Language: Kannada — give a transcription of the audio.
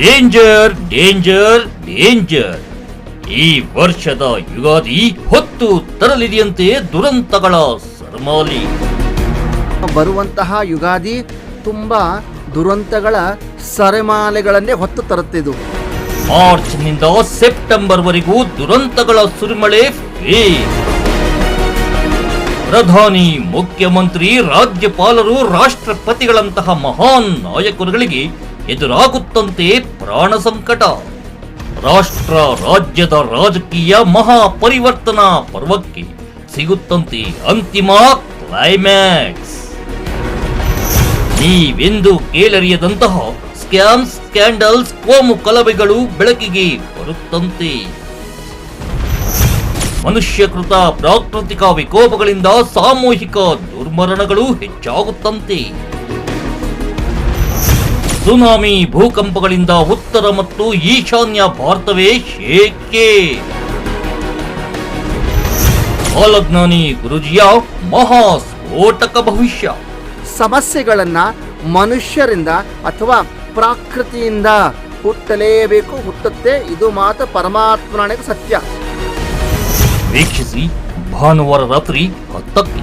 ಡೇಂಜರ್ ಡೇಂಜರ್ ಡೇಂಜರ್ ಈ ವರ್ಷದ ಯುಗಾದಿ ಹೊತ್ತು ತರಲಿದೆಯಂತೆ ದುರಂತಗಳ ಸರ್ಮಾಲಿ. ಬರುವಂತಹ ಯುಗಾದಿ ತುಂಬ ದುರಂತಗಳ ಸರಮಾಲೆಗಳನ್ನೇ ಹೊತ್ತು ತರುತ್ತಿದ್ದು. ಮಾರ್ಚ್ನಿಂದ ಸೆಪ್ಟೆಂಬರ್ ವರೆಗೂ ದುರಂತಗಳ ಸುರಿಮಳೆ ಪ್ರಧಾನಿ, ಮುಖ್ಯಮಂತ್ರಿ, ರಾಜ್ಯಪಾಲರು, ರಾಷ್ಟ್ರಪತಿಗಳಂತಹ ಮಹಾನ್ ನಾಯಕರುಗಳಿಗೆ ಎದುರಾಗುತ್ತಂತೆ ಪ್ರಾಣ ಸಂಕಟ. ರಾಷ್ಟ್ರ, ರಾಜ್ಯದ ರಾಜಕೀಯ ಮಹಾ ಪರಿವರ್ತನಾ ಪರ್ವಕ್ಕೆ ಸಿಗುತ್ತಂತೆ ಅಂತಿಮ ಕ್ಲೈಮ್ಯಾಕ್ಸ್. ನೀವೆಂದು ಕೇಳರಿಯದಂತಹ ಸ್ಕ್ಯಾಮ್, ಸ್ಕ್ಯಾಂಡಲ್ಸ್, ಕೋಮು ಕಲಬೆಗಳು ಬೆಳಕಿಗೆ ಬರುತ್ತಂತೆ. ಮನುಷ್ಯಕೃತ ಪ್ರಾಕೃತಿಕ ವಿಕೋಪಗಳಿಂದ ಸಾಮೂಹಿಕ ದುರ್ಮರಣಗಳು ಹೆಚ್ಚಾಗುತ್ತಂತೆ. ಸುನಾಮಿ ಭೂಕಂಪಗಳಿಂದ ಉತ್ತರ ಮತ್ತು ಈಶಾನ್ಯ ಭಾರತವೇ ಶೇಕೆ ಕಾಲಜ್ಞಾನಿ ಗುರುಜಿಯ ಮಹಾ ಸ್ಫೋಟಕ ಭವಿಷ್ಯ. ಸಮಸ್ಯೆಗಳನ್ನ ಮನುಷ್ಯರಿಂದ ಅಥವಾ ಪ್ರಾಕೃತಿಯಿಂದ ಹುಟ್ಟಲೇಬೇಕು, ಹುಟ್ಟುತ್ತೆ. ಇದು ಮಾತ್ರ ಪರಮಾತ್ಮನಿಗೆ ಸತ್ಯ. ವೀಕ್ಷಿಸಿ ಭಾನುವಾರ ರಾತ್ರಿ ಹತ್ತಕ್ಕೆ